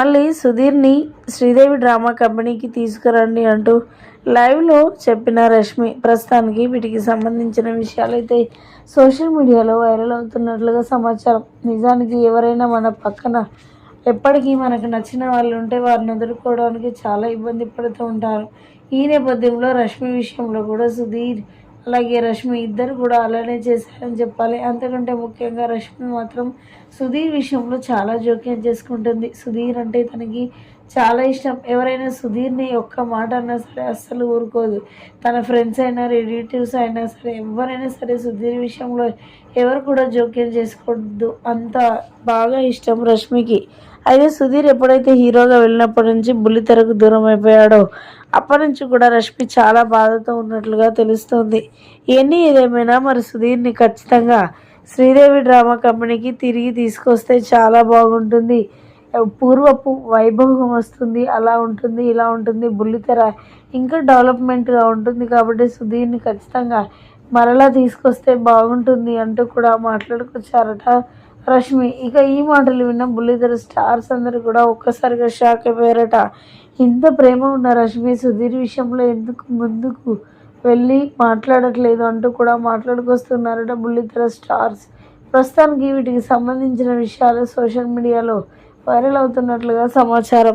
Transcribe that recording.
మళ్ళీ సుధీర్ని శ్రీదేవి డ్రామా కంపెనీకి తీసుకురండి అంటూ లైవ్లో చెప్పిన రష్మి ప్రస్తుతానికి వీటికి సంబంధించిన విషయాలైతే సోషల్ మీడియాలో వైరల్ అవుతున్నట్లుగా సమాచారం. నిజానికి ఎవరైనా మన పక్కన ఎప్పటికీ మనకు నచ్చిన వాళ్ళు ఉంటే వారిని ఎదుర్కోవడానికి చాలా ఇబ్బంది పడుతూ ఉంటారు. ఈ నేపథ్యంలో రష్మి విషయంలో కూడా సుధీర్ అలాగే రష్మి ఇద్దరు కూడా అలానే చేశారని చెప్పాలి. అంతకంటే ముఖ్యంగా రష్మి మాత్రం సుధీర్ విషయంలో చాలా జోక్యం చేసుకుంటుంది. సుధీర్ అంటే తనకి చాలా ఇష్టం. ఎవరైనా సుధీర్ని ఒక్క మాట అన్నా సరే అస్సలు ఊరుకోదు. తన ఫ్రెండ్స్ అయినా రిలేటివ్స్ అయినా సరే ఎవరైనా సరే సుధీర్ విషయంలో ఎవరు కూడా జోక్యం చేసుకోవద్దు. అంత బాగా ఇష్టం రష్మికి. అయితే సుధీర్ ఎప్పుడైతే హీరోగా వెళ్ళినప్పటి నుంచి బుల్లితెరకు దూరం అయిపోయాడో అప్పటి నుంచి కూడా రష్మి చాలా బాధతో ఉన్నట్లుగా తెలుస్తోంది. ఎన్ని ఏదేమైనా మరి సుధీర్ని ఖచ్చితంగా శ్రీదేవి డ్రామా కంపెనీకి తిరిగి తీసుకొస్తే చాలా బాగుంటుంది. పూర్వపు వైభవం వస్తుంది అలా ఉంటుంది ఇలా ఉంటుంది బుల్లితెర ఇంకా డెవలప్మెంట్గా ఉంటుంది కాబట్టి సుధీర్ని ఖచ్చితంగా మరలా తీసుకొస్తే బాగుంటుంది అంటూ కూడా మాట్లాడుకొచ్చారట రష్మి. ఇక ఈ మాటలు విన్న బుల్లితెర స్టార్స్ అందరూ కూడా ఒక్కసారిగా షాక్ అయిపోయారట. ఇంత ప్రేమ ఉన్న రష్మి సుధీర్ విషయంలో ఎందుకు ముందుకు వెళ్ళి మాట్లాడట్లేదు అంటూ కూడా మాట్లాడుకొస్తున్నారట బుల్లితెర స్టార్స్. ప్రస్తుతానికి వీటికి సంబంధించిన విషయాలు సోషల్ మీడియాలో వైరల్ అవుతున్నట్లుగా సమాచారం.